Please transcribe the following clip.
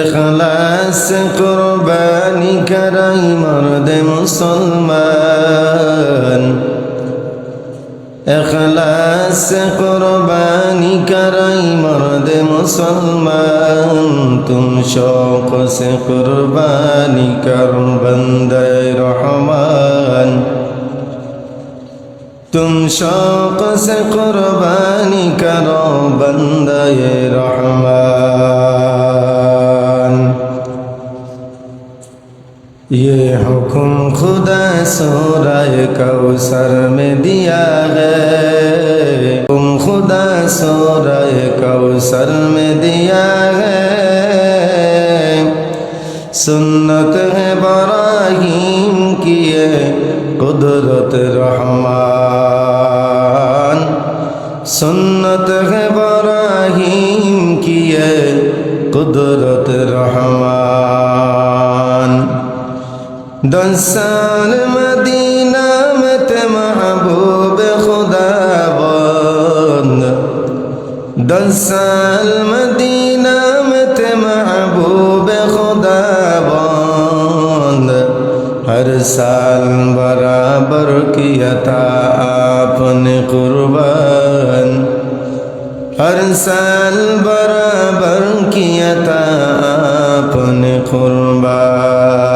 এখলাস কোরবানি করাই মরদে মুসলমান। এখলাস কোরবানি করাই মরদে মুসলমান। তুম শোক সে কোরবানি কর বন্দে রহমান। তুম শোক সে কোরবানি করো বন্দে রহমান। یہ حکم خدا سورہ کوثر میں دیا ہے حکم خدا سورہ کوثر میں دیا ہے سنت ہے براہیم کی ہے قدرت رحمان سنت ہے براہیم کی ہے قدرت رحمان دن سال مدینہ مت محبوب خدا بند دن سال مدینہ مت محبوب خدا بند ہر سال برابر کیا تھا آپ نے قربان ہر سال برابر کیا تھا آپ نے قربان